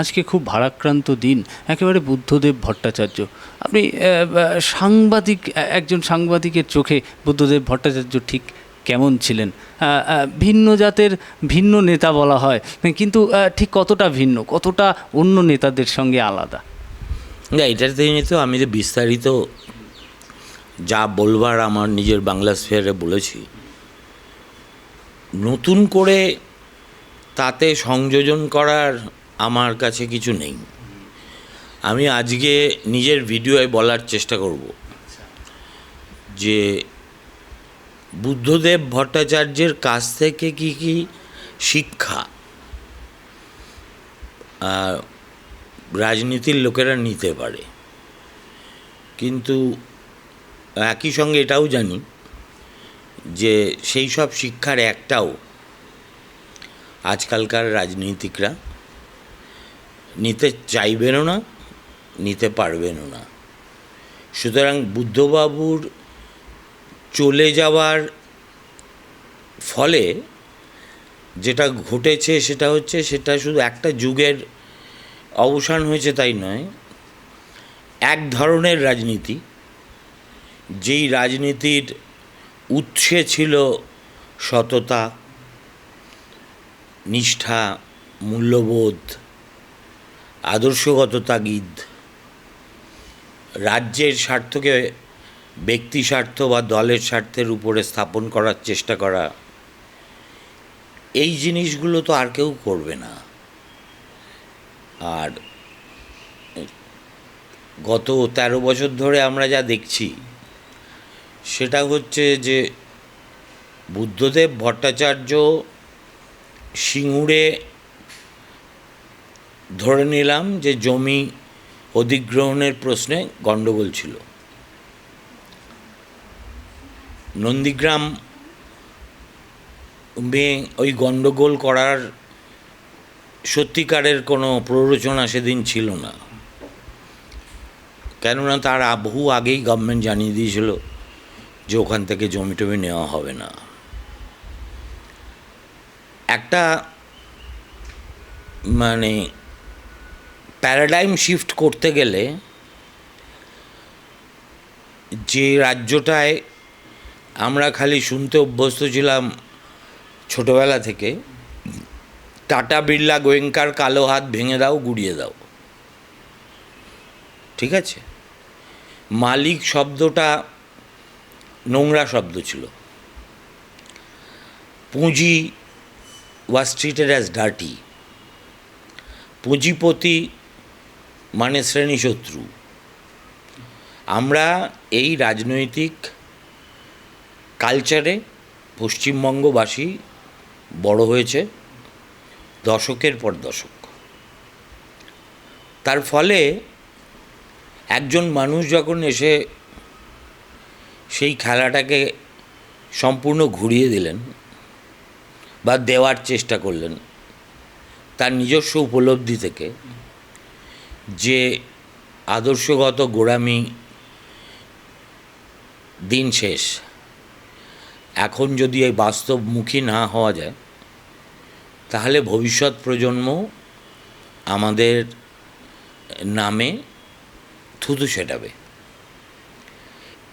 আজকে খুব ভারাক্রান্ত দিন, একেবারে বুদ্ধদেব ভট্টাচার্য। আপনি সাংবাদিক, একজন সাংবাদিকের চোখে বুদ্ধদেব ভট্টাচার্য ঠিক কেমন ছিলেন? ভিন্ন জাতের ভিন্ন নেতা বলা হয়, কিন্তু ঠিক কতটা ভিন্ন, কতটা অন্য নেতাদের সঙ্গে আলাদা? না নিয়ে তো আমি যে বিস্তারিত যা বলবার আমার নিজের বাংলা স্ফেয়ারে বলেছি, নতুন করে তাতে সংযোজন করার আমার কাছে কিছু নেই। আমি আজকে নিজের ভিডিওয় বলার চেষ্টা করব। যে বুদ্ধদেব ভট্টাচার্যের কাছ থেকে কি কি শিক্ষা রাজনীতির লোকেরা নিতে পারে। কিন্তু একই সঙ্গে এটাও জানি যে সেই সব শিক্ষার একটাও আজকালকার রাজনীতিকরা নিতে চাইবেনও না, নিতে পারবেনও না। সুতরাং বুদ্ধবাবুর চলে যাওয়ার ফলে যেটা ঘটেছে সেটা হচ্ছে, সেটা শুধু একটা যুগের অবসান হয়েছে তাই নয়, এক ধরনের রাজনীতি। যেই রাজনীতির উৎসে ছিল সততা, নিষ্ঠা, মূল্যবোধ আদর্শগত তাগিদ। রাজ্যের স্বার্থকে ব্যক্তি স্বার্থ বা দলের স্বার্থের উপরে স্থাপন করার চেষ্টা করা, এই জিনিসগুলো তো আর কেউ করবে না। আর গত তেরো বছর ধরে আমরা যা দেখছি, সেটা হচ্ছে যে বুদ্ধদেব ভট্টাচার্য সিঙ্গুরে ধরে নিলাম যে জমি অধিগ্রহণের প্রশ্নে গণ্ডগোল ছিল। নন্দীগ্রাম ওই গণ্ডগোল করার সত্যিকারের কোনো প্ররোচনা সেদিন ছিল না। কেননা তার বহু আগেই গভর্নমেন্ট জানিয়ে দিয়েছিল যে ওখান থেকে জমি টমি নেওয়া হবে না। একটা মানে প্যারাডাইম শিফট করতে গেলে যে রাজ্যটায় আমরা খালি শুনতে অভ্যস্ত ছিলাম ছোটোবেলা থেকে, টাটা বিড়লা গোয়েঙ্কার কালো হাত ভেঙে দাও, গুড়িয়ে দাও। ঠিক আছে? মালিক শব্দটা নোংরা শব্দ ছিল। পুঁজি ওয়াজ ট্রিটেড অ্যাজ ডার্টি পুঁজিপতি মানে শ্রেণি শত্রু আমরা এই রাজনৈতিক কালচারে পশ্চিমবঙ্গবাসী বড় হয়েছে দশকের পর দশক। তার ফলে একজন মানুষ যখন এসে সেই খেলাটাকে সম্পূর্ণ ঘুরিয়ে দিলেন বা দেওয়ার চেষ্টা করলেন, তার নিজস্ব উপলব্ধি থেকে যে আদর্শগত গোড়ামি দিন শেষ, এখন যদি এই বাস্তবমুখী না হওয়া যায়, তাহলে ভবিষ্যৎ প্রজন্ম আমাদের নামে থুতু সেটাবে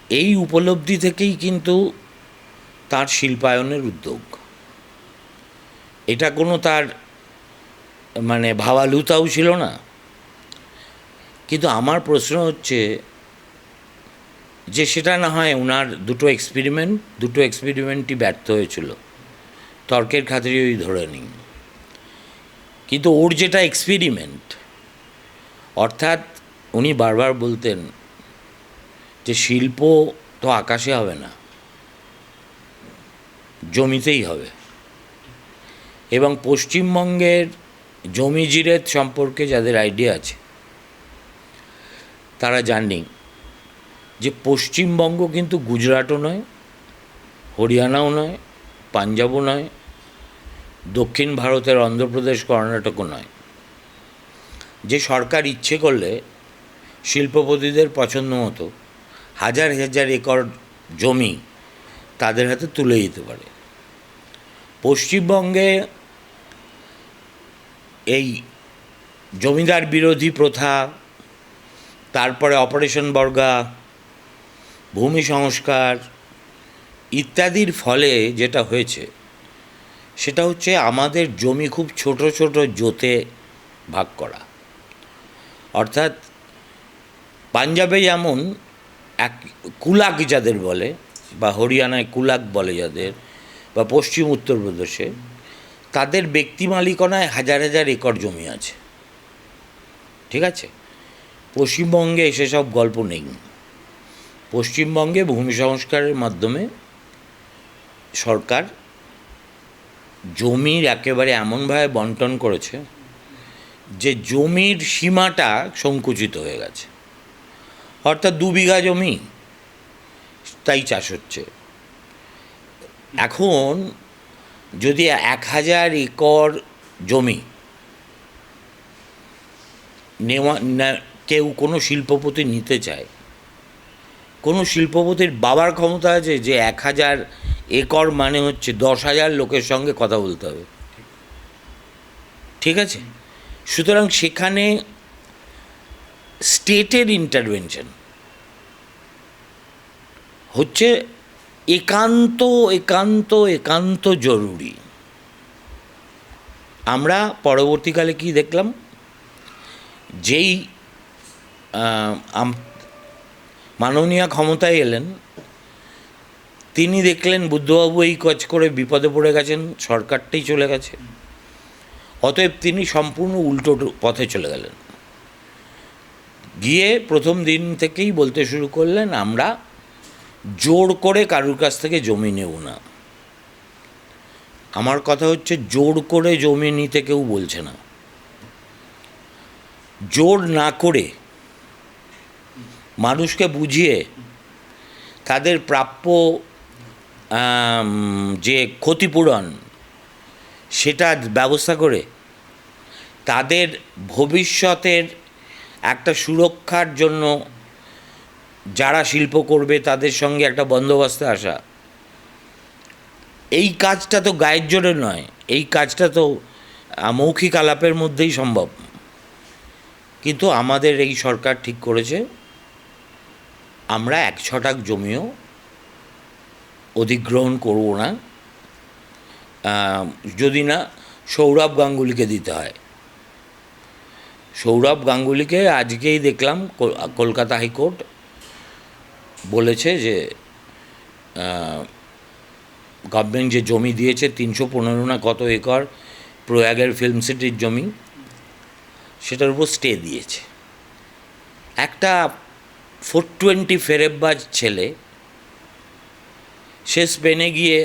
এই উপলব্ধি থেকেই কিন্তু তার শিল্পায়নের উদ্যোগ। এটা কোনো তার মানে ভাবালুতাও ছিল না। কিন্তু আমার প্রশ্ন হচ্ছে যে সেটা না হয় ওনার দুটো এক্সপেরিমেন্ট দুটো এক্সপেরিমেন্টই ব্যর্থ হয়েছিল। তর্কের খাতিরে ওই ধরে নিন। কিন্তু ওর যেটা এক্সপেরিমেন্ট অর্থাৎ উনি বারবার বলতেন যে শিল্প তো আকাশে হবে না, জমিতেই হবে। এবং পশ্চিমবঙ্গের জমি জিরেত সম্পর্কে যাদের আইডিয়া আছে তারা জানি যে পশ্চিমবঙ্গ কিন্তু গুজরাটও নয়, হরিয়ানাও নয়, পাঞ্জাবও নয়, দক্ষিণ ভারতের অন্ধ্রপ্রদেশ, কর্ণাটকও নয়। যে সরকার ইচ্ছে করলে শিল্পপতিদের পছন্দ মতো হাজার হাজার একর জমি তাদের হাতে তুলে দিতে পারে। পশ্চিমবঙ্গে এই জমিদার বিরোধী প্রথা তারপরে অপারেশন বর্গা, ভূমি সংস্কার ইত্যাদির ফলে যেটা হয়েছে, সেটা হচ্ছে আমাদের জমি খুব ছোট ছোট জোতে ভাগ করা। অর্থাৎ পাঞ্জাবে যেমন এক কুলাক যাদের বলে, বা হরিয়ানায় কুলাক বলে যাদের, বা পশ্চিম উত্তরপ্রদেশে তাদের ব্যক্তি মালিকানায় হাজার হাজার একর জমি আছে। ঠিক আছে? পশ্চিমবঙ্গে সেসব গল্প নেই। পশ্চিমবঙ্গে ভূমি সংস্কারের মাধ্যমে সরকার জমির একেবারে এমনভাবে বন্টন করেছে যে জমির সীমাটা সংকুচিত হয়ে গেছে। অর্থাৎ দু বিঘা জমি তাই চাষ হচ্ছে। এখন যদি এক হাজার একর জমি নেওয়া কেউ কোনো শিল্পপতি নিতে চায়। কোনো শিল্পপতির বাবার ক্ষমতা আছে যে এক হাজার একর মানে হচ্ছে দশ হাজার লোকের সঙ্গে কথা বলতে হবে। ঠিক আছে? সুতরাং সেখানে স্টেটের ইন্টারভেনশন হচ্ছে একান্ত একান্ত একান্ত জরুরি। আমরা পরবর্তীকালে কি দেখলাম? যেই মাননীয় ক্ষমতায় এলেন। তিনি দেখলেন বুদ্ধবাবু এই কাজ করে বিপদে পড়ে গেছেন, সরকারটাই চলে গেছে। অতএব তিনি সম্পূর্ণ উল্টো পথে চলে গেলেন। গিয়ে প্রথম দিন থেকেই বলতে শুরু করলেন, আমরা জোর করে কারুর কাছ থেকে জমি নেব না। আমার কথা হচ্ছে জোর করে জমি নিতে কেউ বলছে না। জোর না করে মানুষকে বুঝিয়ে তাদের প্রাপ্য যে ক্ষতিপূরণ সেটা ব্যবস্থা করে তাদের ভবিষ্যতের একটা সুরক্ষার জন্য যারা শিল্প করবে তাদের সঙ্গে একটা বন্দোবস্তে আসা। এই কাজটা তো গায়ের জোরে নয়, এই কাজটা তো মৌখিক আলাপের মধ্যেই সম্ভব। কিন্তু আমাদের এই সরকার ঠিক করেছে। আমরা এক ছটাক জমিও অধিগ্রহণ করব না। যদি না, সৌরভ গাঙ্গুলিকে দিতে হয়। সৌরভ গাঙ্গুলিকে আজকেই দেখলাম কলকাতা হাইকোর্ট বলেছে যে গভর্নমেন্ট যে জমি দিয়েছে, তিনশো পনেরো না কত একর প্রয়াগের ফিল্ম সিটির জমি, সেটার উপর স্টে দিয়েছে। একটা ফোর টোয়েন্টি ফেরেববাজ ছেলে, সে স্পেনে গিয়ে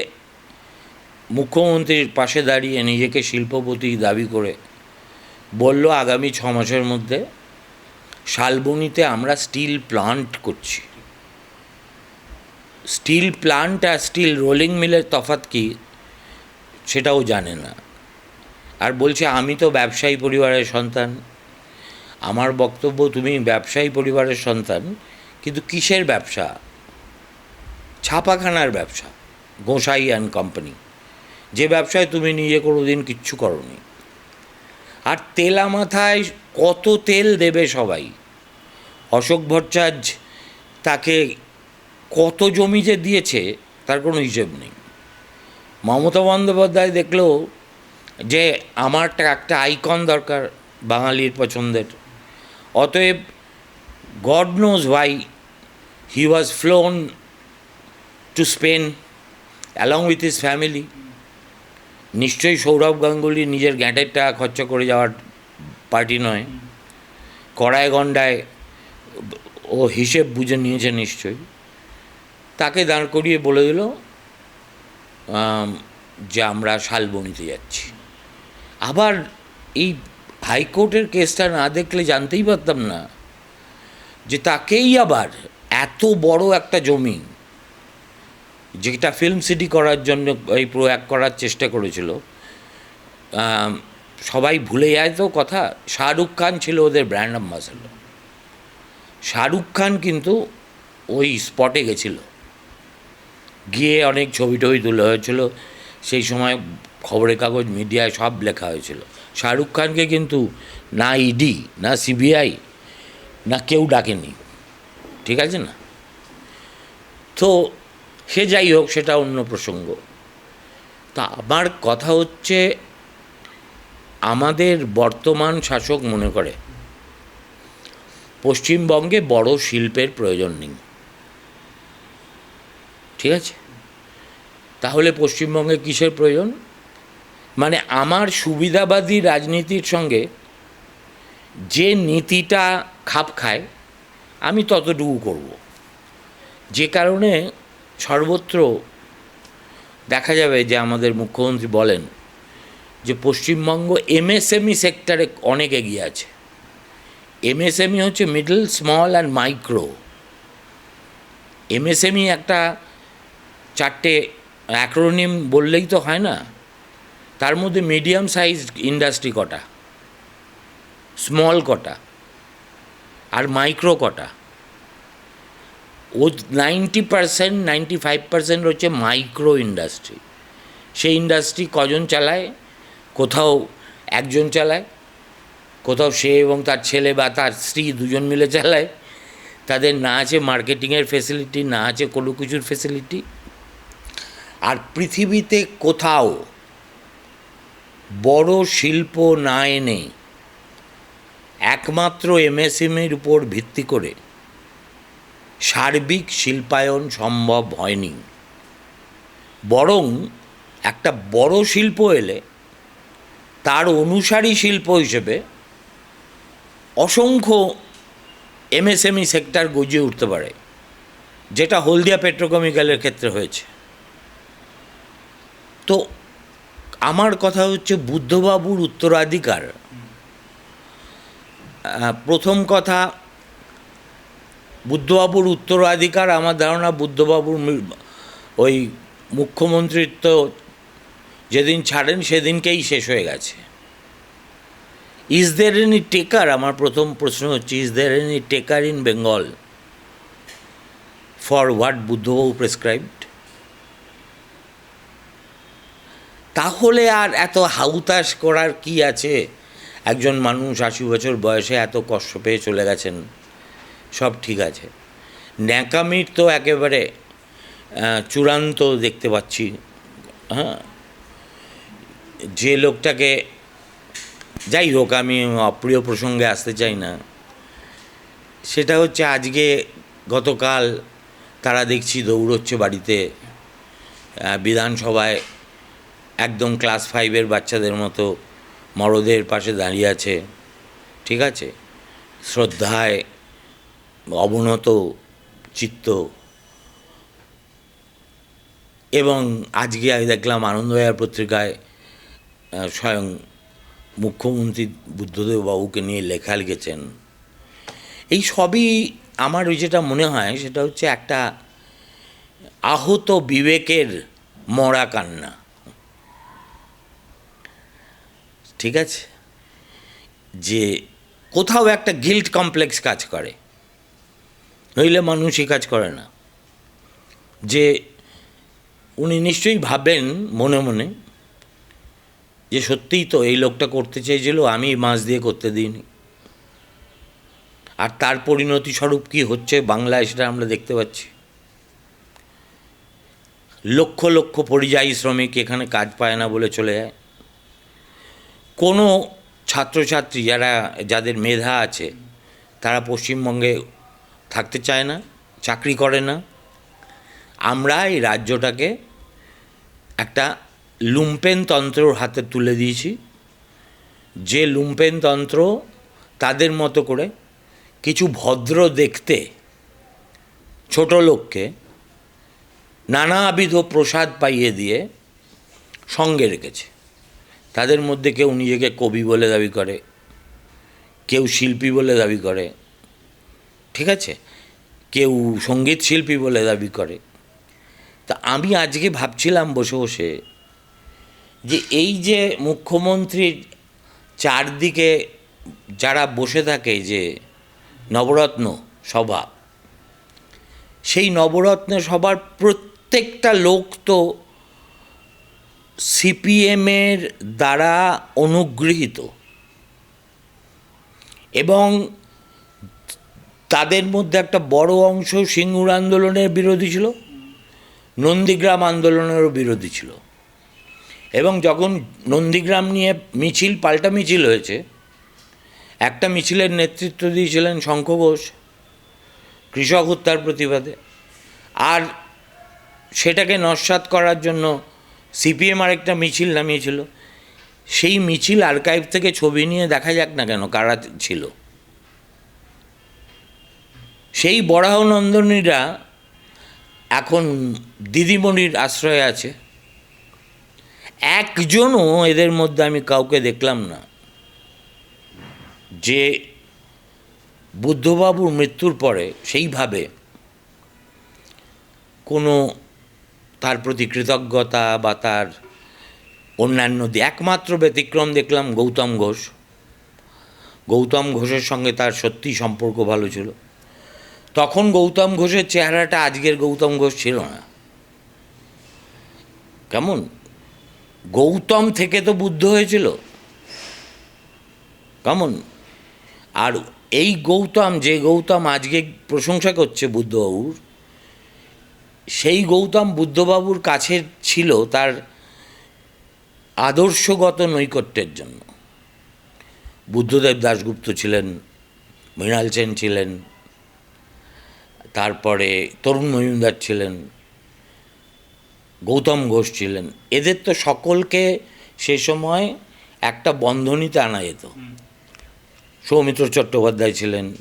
মুখ্যমন্ত্রীর পাশে দাঁড়িয়ে নিজেকে শিল্পপতি দাবি করে বলল, আগামী ছ মাসের মধ্যে শালবনিতে আমরা স্টিল প্লান্ট করছি। স্টিল প্লান্ট আর স্টিল রোলিং মিলের তফাৎ কি সেটাও জানে না। আর বলছে, আমি তো ব্যবসায়ী পরিবারের সন্তান। আমার বক্তব্য, তুমি ব্যবসায়ী পরিবারের সন্তান, কিন্তু কিসের ব্যবসা? ছাপাখানার ব্যবসা, গোসাই অ্যান্ড কোম্পানি। যে ব্যবসায় তুমি নিজে কোনো দিন কিচ্ছু করনি। আর তেলা মাথায় কত তেল দেবে সবাই? অশোক ভট্টাচার্য তাকে কত জমি যে দিয়েছে, তার কোনো হিসেব নেই। মমতা বন্দ্যোপাধ্যায় দেখল যে, আমার একটা আইকন দরকার বাঙালির পছন্দের। অতএব God knows why he was flown to Spain along with his family নিশ্চয়ই সৌরভ গাঙ্গুলি নিজের গ্যাঁটের টাকা খরচা করে যাওয়ার পার্টি নয়। কড়ায় গন্ডায় ও হিসেব বুঝে নিয়েছে নিশ্চয়ই। তাকে দাঁড় করিয়ে বলে দিল যে আমরা শালবনিতে যাচ্ছি। আবার এই হাইকোর্টের কেসটা না দেখলে জানতেই পারতাম না যে তাকেই আবার এত বড় একটা জমি, যেটা ফিল্ম সিটি করার জন্য এই প্রয়াগ করার চেষ্টা করেছিল সবাই ভুলে যায় তো কথা, শাহরুখ খান ছিল ওদের ব্র্যান্ড অ্যাম্বাসাডর শাহরুখ খান কিন্তু ওই স্পটে গেছিল। গিয়ে অনেক ছবি টবি তোলা হয়েছিল, সেই সময় খবরের কাগজ মিডিয়ায় সব লেখা হয়েছিল। শাহরুখ খানকে কিন্তু না ইডি না সিবিআই না কেউ ডাকেনি। ঠিক আছে না? তো সে যাই হোক, সেটা অন্য প্রসঙ্গ। তা আমার কথা হচ্ছে, আমাদের বর্তমান শাসক মনে করে, পশ্চিমবঙ্গে বড় শিল্পের প্রয়োজন নেই। ঠিক আছে? তাহলে পশ্চিমবঙ্গে কিসের প্রয়োজন? মানে আমার সুবিধাবাদী রাজনীতির সঙ্গে যে নীতিটা খাপ খায়, আমি ততটুকু করব। যে কারণে সর্বত্র দেখা যাবে যে আমাদের মুখ্যমন্ত্রী বলেন যে পশ্চিমবঙ্গ এমএসএমই সেক্টরে অনেক এগিয়ে আছে। এমএসএমই হচ্ছে middle, small and micro. MSME একটা চারটে অ্যাক্রোনিম বললেই তো হয় না। তার মধ্যে মিডিয়াম সাইজ ইন্ডাস্ট্রি কটা? স্মল কটা? আর মাইক্রো কটা? ও ninety percent ninety five percent হচ্ছে মাইক্রো ইন্ডাস্ট্রি সেই ইন্ডাস্ট্রি কজন চালায়? কোথাও একজন চালায়, কোথাও সে এবং তার ছেলে বা তার স্ত্রী দুজন মিলে চালায়। তাদের না আছে মার্কেটিংয়ের ফেসিলিটি না আছে কোনো কিছুর ফেসিলিটি আর পৃথিবীতে কোথাও বড় শিল্প না এনে একমাত্র এমএসএমএর উপর ভিত্তি করে সার্বিক শিল্পায়ন সম্ভব হয়নি। বরং একটা বড় শিল্প এলে তার অনুসারী শিল্প হিসেবে অসংখ্য এমএসএমই সেক্টর গজিয়ে উঠতে পারে, যেটা হলদিয়া পেট্রোকেমিক্যালের ক্ষেত্রে হয়েছে। তো আমার কথা হচ্ছে বুদ্ধবাবুর উত্তরাধিকার। প্রথম কথা, বুদ্ধবাবুর উত্তরাধিকার, আমার ধারণা বুদ্ধবাবুর ওই মুখ্যমন্ত্রীর তো যেদিন ছাড়েন সেদিনকেই শেষ হয়ে গেছে। ইজ দের এনি টেকার আমার প্রথম প্রশ্ন হচ্ছে is there any taker in Bengal for what বুদ্ধবাবু prescribed তাহলে আর এত হাউতাস করার কি আছে? একজন মানুষ আশি বছর বয়সে এত কষ্ট পেয়ে চলে গেছেন, সব ঠিক আছে। ন্যাকামির তো একেবারে চূড়ান্ত দেখতে পাচ্ছি। হ্যাঁ? যে লোকটাকে, যাই হোক, আমি অপ্রিয় প্রসঙ্গে আসতে চাই না। সেটা হচ্ছে আজকে গতকাল তারা দেখছি দৌড়চ্ছে বাড়িতে বিধানসভায় একদম ক্লাস ফাইভের বাচ্চাদের মতো মরদের পাশে দাঁড়িয়ে আছে, ঠিক আছে? শ্রদ্ধায় অবনত চিত্ত। এবং আজকে আমি দেখলাম আনন্দবাজার পত্রিকায় স্বয়ং মুখ্যমন্ত্রী বুদ্ধদেব বাবুকে নিয়ে লেখা লিখেছেন। এই সবই আমার ওই যেটা মনে হয়, সেটা হচ্ছে একটা আহত বিবেকের মরা কান্না। ঠিক আছে? যে কোথাও একটা গিল্ট কমপ্লেক্স কাজ করে। নইলে মানুষ এই কাজ করে না। যে উনি নিশ্চয়ই ভাবেন মনে মনে যে সত্যিই তো এই লোকটা করতে চেয়েছিল, আমি মাছ দিয়ে করতে দিইনি। আর তার পরিণতি স্বরূপ কী হচ্ছে বাংলায় সেটা আমরা দেখতে পাচ্ছি। লক্ষ লক্ষ পরিযায়ী শ্রমিক এখানে কাজ পায় না বলে চলে যায়। কোনো ছাত্রছাত্রী যারা, যাদের মেধা আছে, তারা পশ্চিমবঙ্গে থাকতে চায় না, চাকরি করে না। আমরা এই রাজ্যটাকে একটা লুম্পেন তন্ত্রর হাতে তুলে দিয়েছি। যে লুম্পেন তন্ত্র তাদের মতো করে কিছু ভদ্র দেখতে ছোট লোককে নানাবিধ প্রসাদ পাইয়ে দিয়ে সঙ্গে রেখেছে। তাদের মধ্যে কেউ নিজেকে কবি বলে দাবি করে, কেউ শিল্পী বলে দাবি করে, ঠিক আছে? কেউ সংগীত শিল্পী বলে দাবি করে। তা আমি আজকে ভাবছিলাম বসে বসে যে এই যে মুখ্যমন্ত্রীর চারদিকে যারা বসে থাকে যে নবরত্ন সভা, সেই নবরত্ন সভার প্রত্যেকটা লোক তো সিপিএমের দ্বারা অনুগৃহীত এবং তাদের মধ্যে একটা বড় অংশ সিঙ্গুর আন্দোলনের বিরোধী ছিল, নন্দীগ্রাম আন্দোলনেরও বিরোধী ছিল। এবং যখন নন্দীগ্রাম নিয়ে মিছিল, পাল্টা মিছিল হয়েছে, একটা মিছিলের নেতৃত্ব দিয়েছিলেন শঙ্খ ঘোষ, কৃষক হত্যার প্রতিবাদে। আর সেটাকে নস্বাত করার জন্য সিপিএম আরেকটা মিছিল নামিয়েছিল। সেই মিছিল আর্কাইভ থেকে ছবি নিয়ে দেখা যাক না কেন কারা ছিল। সেই বরাহ নন্দনীরা এখন দিদিমণির আশ্রয়ে আছে। একজনও এদের মধ্যে আমি কাউকে দেখলাম না। যে বুদ্ধবাবুর মৃত্যুর পরে সেইভাবে কোনো তার প্রতি কৃতজ্ঞতা বা তার অন্যান্য একমাত্র ব্যতিক্রম দেখলাম গৌতম ঘোষ। গৌতম ঘোষের সঙ্গে তার সত্যি সম্পর্ক ভালো ছিল। তখন গৌতম ঘোষের চেহারাটা আজকের গৌতম ঘোষ ছিল না। কেমন? গৌতম থেকে তো বুদ্ধ হয়েছিল। কেমন? আর এই গৌতম, যে গৌতম আজকে প্রশংসা করছে বুদ্ধবাবুর সেই গৌতম বুদ্ধবাবুর কাছে ছিল তার আদর্শগত নৈকট্যের জন্য। বুদ্ধদেব দাশগুপ্ত ছিলেন, মৃণাল সেন ছিলেন, তারপরে তরুণ মজুমদার ছিলেন, গৌতম ঘোষ ছিলেন। এদের তো সকলকে সে সময় একটা বন্ধনীতে আনা যেত। সৌমিত্র চট্টোপাধ্যায় ছিলেন,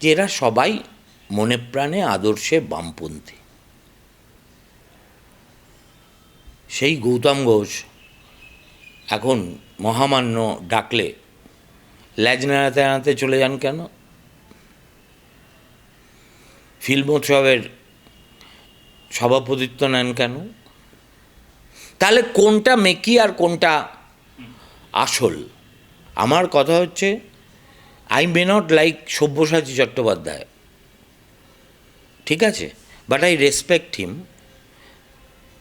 যে এরা সবাই মনে প্রাণে আদর্শে বামপন্থী। সেই গৌতম ঘোষ এখন মহামান্য ডাকলে ল্যাজ নাড়াতে নাড়াতে চলে যান কেন? ফিল্ম উৎসবের সভাপতিত্ব নেন কেন? তাহলে কোনটা মেকি আর কোনটা আসল? আমার কথা হচ্ছে I may not like Sabyasachi Chattopadhyay. ঠিক আছে? But I respect him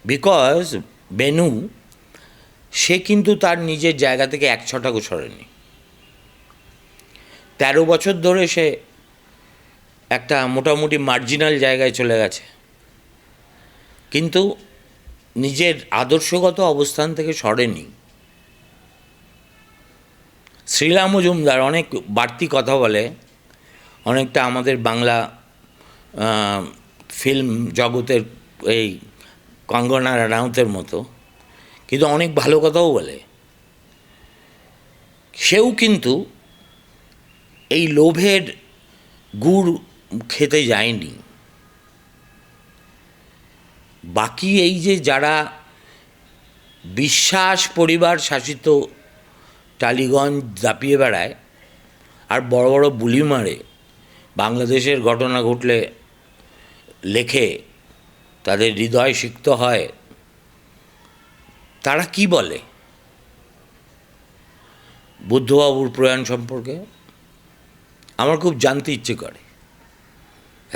because Benu, সে কিন্তু তার নিজের জায়গা থেকে এক ছটাকও সরেনি। তেরো বছর ধরে সে একটা মোটামুটি মার্জিনাল জায়গায় চলে গেছে। কিন্তু নিজের আদর্শগত অবস্থান থেকে সরেনি। শ্রীরাম মজুমদার অনেক বাড়তি কথা বলে, অনেকটা আমাদের বাংলা ফিল্ম জগতের এই কঙ্গনা রানাউতের মতো, কিন্তু অনেক ভালো কথাও বলে। সেও কিন্তু এই লোভের গুড় খেতে যায়নি। বাকি এই যে যারা বিশ্বাস পরিবার শাসিত টালিগঞ্জ দাপিয়ে বেড়ায়, আর বড় বড় বুলি মারে, বাংলাদেশের ঘটনা ঘটলে লেখে তাদের হৃদয় সিক্ত হয় তারা কি বলে? বুদ্ধবাবুর প্রয়াণ সম্পর্কে আমার খুব জানতে ইচ্ছে করে।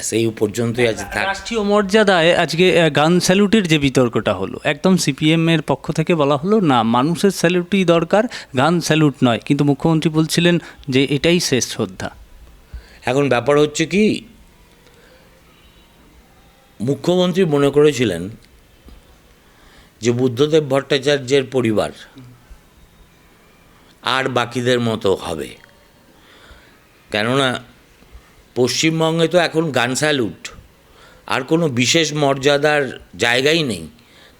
সেই পর্যন্তই থাক। রাষ্ট্রীয় মর্যাদায় আজকে গান স্যালুটের যে বিতর্কটা হলো একদম সিপিএম এর পক্ষ থেকে বলা হলো না মানুষের স্যালুটই দরকার গান স্যালুট নয়। কিন্তু মুখ্যমন্ত্রী বলছিলেন যে এটাই শেষ শ্রদ্ধা। এখন ব্যাপার হচ্ছে কি মুখ্যমন্ত্রী মনে করেছিলেন যে বুদ্ধদেব ভট্টাচার্যের পরিবার আর বাকিদের মতো হবে। কেননা পশ্চিমবঙ্গে তো এখন গান স্যালুট, আর কোনো বিশেষ মর্যাদার জায়গাই নেই।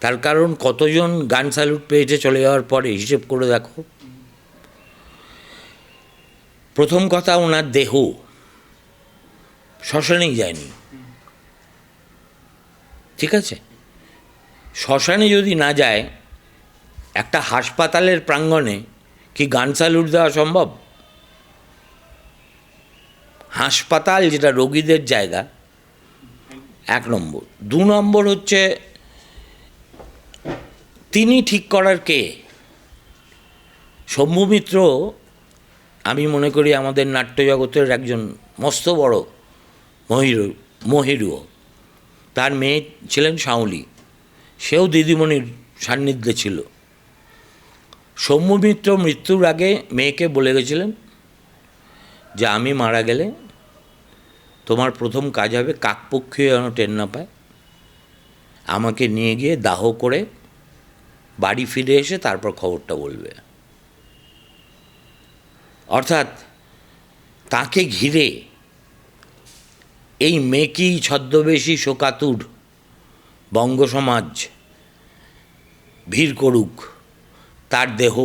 তার কারণ কতজন গান স্যালুট পেয়েছে চলে যাওয়ার পরে, হিসেব করে দেখো। প্রথম কথা, ওনার দেহ। শ্মশানেই যায়নি। ঠিক আছে? শ্মশানে যদি না যায়, একটা হাসপাতালের প্রাঙ্গণে কি গান স্যালুট দেওয়া সম্ভব? হাসপাতাল যেটা রোগীদের জায়গা, এক নম্বর। দু নম্বর হচ্ছে, তিনি ঠিক করার কে? শম্ভু মিত্র, আমি মনে করি আমাদের নাট্যজগতের একজন মস্ত বড় মহিরু মহিরুও। তার মেয়ে ছিলেন সাউলি সেও দিদিমণির সান্নিধ্যে ছিল। সৌম্যমিত্র মৃত্যুর আগে মেয়েকে বলে গেছিলেন যে, আমি মারা গেলে তোমার প্রথম কাজ হবে কাকপক্ষীয় যেন টের না পায়। আমাকে নিয়ে গিয়ে দাহ করে বাড়ি ফিরে এসে তারপর খবরটা বলবে। অর্থাৎ তাকে ঘিরে এই মেকি ছদ্মবেশী শোকাতুর বঙ্গ সমাজ ভিড় করুক, তার দেহ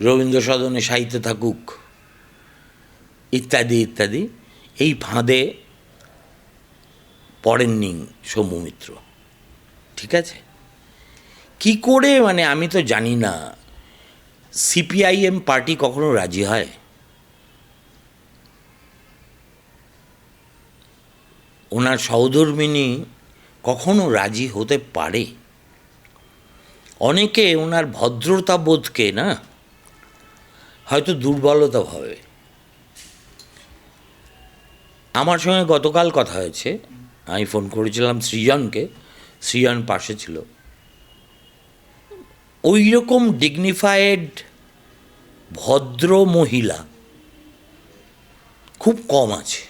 রবীন্দ্র সদনে সাহিত্য থাকুক। ইত্যাদি ইত্যাদি। এই ফাঁদে পড়েননি সৌম্য মিত্র ঠিক আছে? কি করে মানে আমি তো জানি না। সিপিআইএম পার্টি কখনো রাজি হয়? ওনার সহধর্মিনী কখনো রাজি হতে পারে? অনেকে ওনার ভদ্রতা বোধকে, না? হয়তো দুর্বলতা ভাবে। আমার সঙ্গে গতকাল কথা হয়েছে। আমি ফোন করেছিলাম সৃজনকে। সৃজন পাশে ছিল। ওই রকম ডিগনিফায়েড ভদ্র মহিলা খুব কম আছে।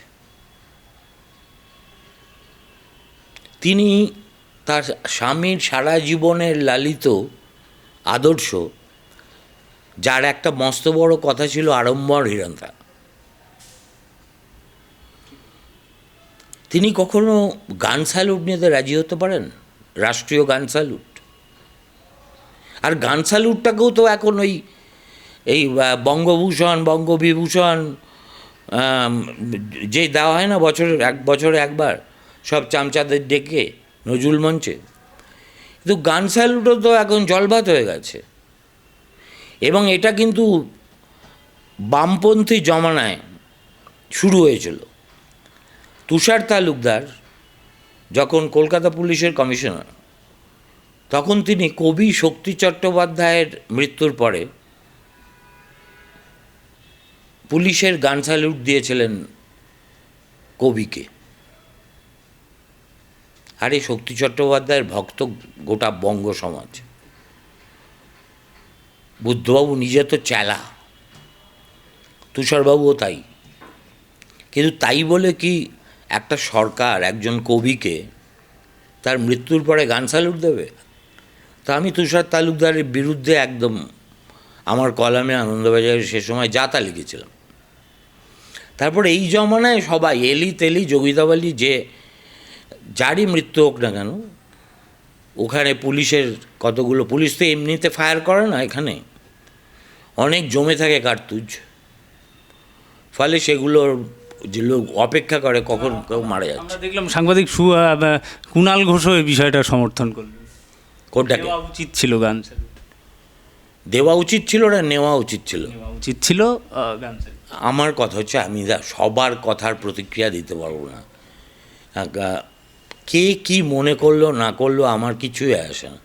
তিনি তার স্বামীর সারা জীবনের লালিত আদর্শ, যার একটা মস্ত বড় কথা ছিল আড়ম্বর হিরন্তা তিনি কখনো গান স্যালুট নিতে রাজি হতে পারেন? রাষ্ট্রীয় গান স্যালুট। আর গান স্যালুটটাকেও তো এখন ওই, এই বঙ্গভূষণ, বঙ্গবিভূষণ যে দেওয়া হয় না বছরের, এক বছরে একবার সব চামচাদের ডেকে নজরুল মঞ্চে। কিন্তু গান স্যালুটও তো এখন জলভাত হয়ে গেছে। এবং এটা কিন্তু বামপন্থী জমানায় শুরু হয়েছিল। তুষার তালুকদার যখন কলকাতা পুলিশের কমিশনার, তখন তিনি কবি শক্তি চট্টোপাধ্যায়ের মৃত্যুর পরে পুলিশের গান স্যালুট দিয়েছিলেন কবিকে। আর শক্তি চট্টোপাধ্যায়ের ভক্ত গোটা বঙ্গ সমাজ। বুদ্ধবাবু নিজে তো চেলা। তুষারবাবুও তাই। কিন্তু তাই বলে কি একটা সরকার, একজন কবিকে তার মৃত্যুর পরে গান স্যালুট দেবে? তা আমি তুষার তালুকদারের বিরুদ্ধে একদম আমার কলামে আনন্দবাজারে সে সময় যা তা লিখেছিলাম। তারপর এই জমানায় সবাই এলি তেলি যোগিতাবালি যে যারই মৃত্যু হোক না কেন ওখানে পুলিশের কতগুলো পুলিশ তো এমনিতে ফায়ার করে না এখানে। অনেক জমে থাকে কার্তুজ। ফলে সেগুলোর যে লোক অপেক্ষা করে কখন কেউ মারা যাচ্ছে। দেখলাম সাংবাদিক সু কুণাল ঘোষও এই বিষয়টা সমর্থন করলেন। কোনটাকে দেওয়া উচিত ছিল গান দেওয়া উচিত ছিল না নেওয়া উচিত ছিল? উচিত ছিল আমার কথা হচ্ছে আমি সবার কথার প্রতিক্রিয়া দিতে পারব না। কে কি মনে করল না করল আমার কিছুই আসে না।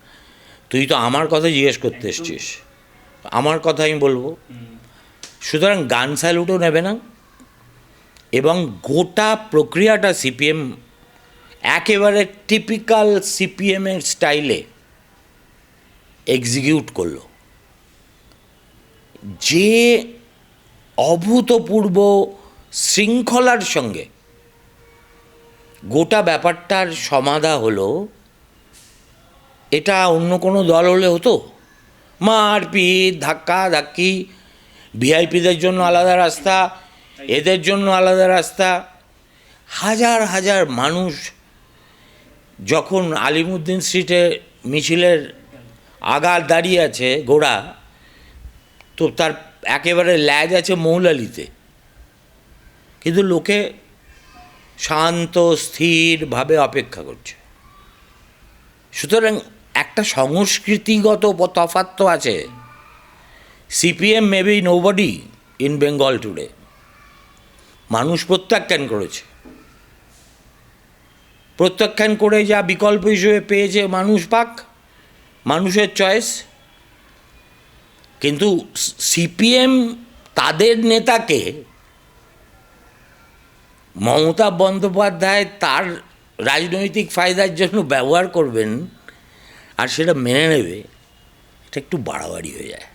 তুই তো আমার কথা জিজ্ঞেস করতে এসছিস। আমার কথা আমি বলব। সুতরাং গান স্যালুটও নেবে না। এবং গোটা প্রক্রিয়াটা সিপিএম একেবারে টিপিক্যাল সিপিএমের স্টাইলে এক্সিকিউট করল। যে অভূতপূর্ব শৃঙ্খলার সঙ্গে গোটা ব্যাপারটার সমাধা হলো, এটা অন্য কোনো দল হলে হতো? মারপিট ধাক্কা ধাক্কি ভিআইপিদের জন্য আলাদা রাস্তা, এদের জন্য আলাদা রাস্তা। হাজার হাজার মানুষ যখন আলিমুদ্দিন স্ট্রিটে মিছিলের আগার দাঁড়িয়ে আছে গোড়া, তো তার একেবারে ল্যাজ আছে মৌলালিতে। কিন্তু লোকে শান্ত স্থিরভাবে অপেক্ষা করছে। সুতরাং একটা সংস্কৃতিগত তফাৎ তো আছে। CPM maybe nobody in Bengal today মানুষ প্রত্যাখ্যান করেছে। প্রত্যাখ্যান করে যা বিকল্প হিসেবে পেয়েছে মানুষ পাক, মানুষের চয়েস কিন্তু সিপিএম তাদের নেতাকে মমতা বন্দ্যোপাধ্যায় তার রাজনৈতিক ফায়দার জন্য ব্যবহার করবেন আর সেটা মেনে নেবে, এটা একটু বাড়াবাড়ি হয়ে যায়।